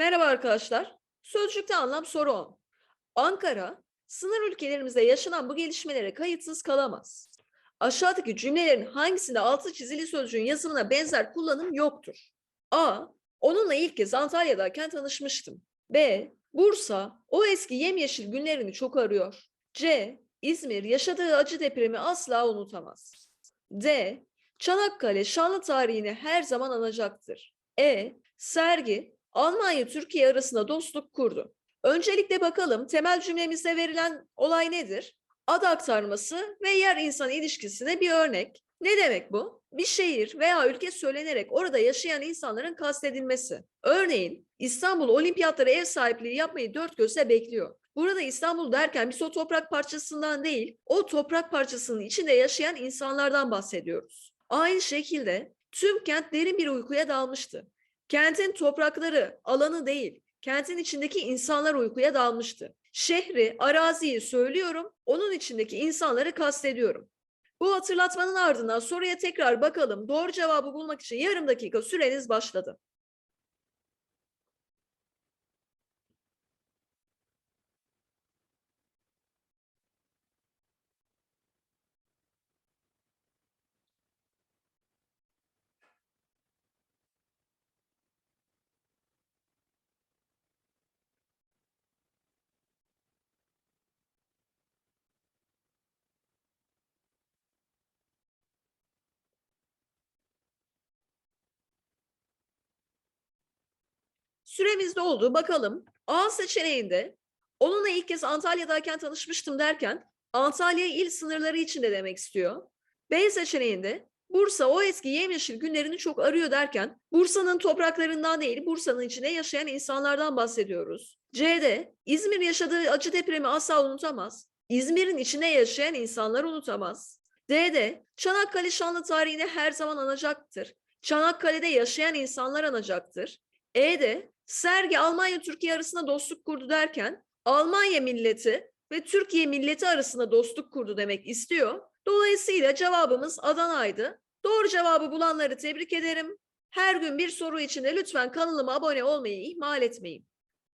Merhaba arkadaşlar. Sözcükte anlam soru 10. Ankara, sınır ülkelerimizde yaşanan bu gelişmelere kayıtsız kalamaz. Aşağıdaki cümlelerin hangisinde altı çizili sözcüğün yazımına benzer kullanım yoktur? A. Onunla ilk kez Antalya'dayken tanışmıştım. B. Bursa, o eski yemyeşil günlerini çok arıyor. C. İzmir, yaşadığı acı depremi asla unutamaz. D. Çanakkale, şanlı tarihini her zaman anacaktır. E. Sergi, Almanya Türkiye arasında dostluk kurdu. Öncelikle bakalım temel cümlemizde verilen olay nedir? Ad aktarması ve yer insan ilişkisine bir örnek. Ne demek bu? Bir şehir veya ülke söylenerek orada yaşayan insanların kastedilmesi. Örneğin İstanbul olimpiyatlara ev sahipliği yapmayı dört gözle bekliyor. Burada İstanbul derken biz o toprak parçasından değil, o toprak parçasının içinde yaşayan insanlardan bahsediyoruz. Aynı şekilde tüm kent derin bir uykuya dalmıştı. Kentin toprakları, alanı değil, kentin içindeki insanlar uykuya dalmıştı. Şehri, araziyi söylüyorum, onun içindeki insanları kastediyorum. Bu hatırlatmanın ardından soruya tekrar bakalım. Doğru cevabı bulmak için yarım dakika süreniz başladı. Süremiz doldu. Bakalım. A seçeneğinde onunla ilk kez Antalya'dayken tanışmıştım derken Antalya il sınırları içinde demek istiyor. B seçeneğinde Bursa o eski yemyeşil günlerini çok arıyor derken Bursa'nın topraklarından değil Bursa'nın içinde yaşayan insanlardan bahsediyoruz. C'de İzmir yaşadığı acı depremi asla unutamaz. İzmir'in içinde yaşayan insanlar unutamaz. D'de Çanakkale şanlı tarihini her zaman anacaktır. Çanakkale'de yaşayan insanlar anacaktır. E'de Sergi Almanya Türkiye arasında dostluk kurdu derken Almanya milleti ve Türkiye milleti arasında dostluk kurdu demek istiyor. Dolayısıyla cevabımız Adana'ydı. Doğru cevabı bulanları tebrik ederim. Her gün bir soru için de lütfen kanalıma abone olmayı ihmal etmeyin.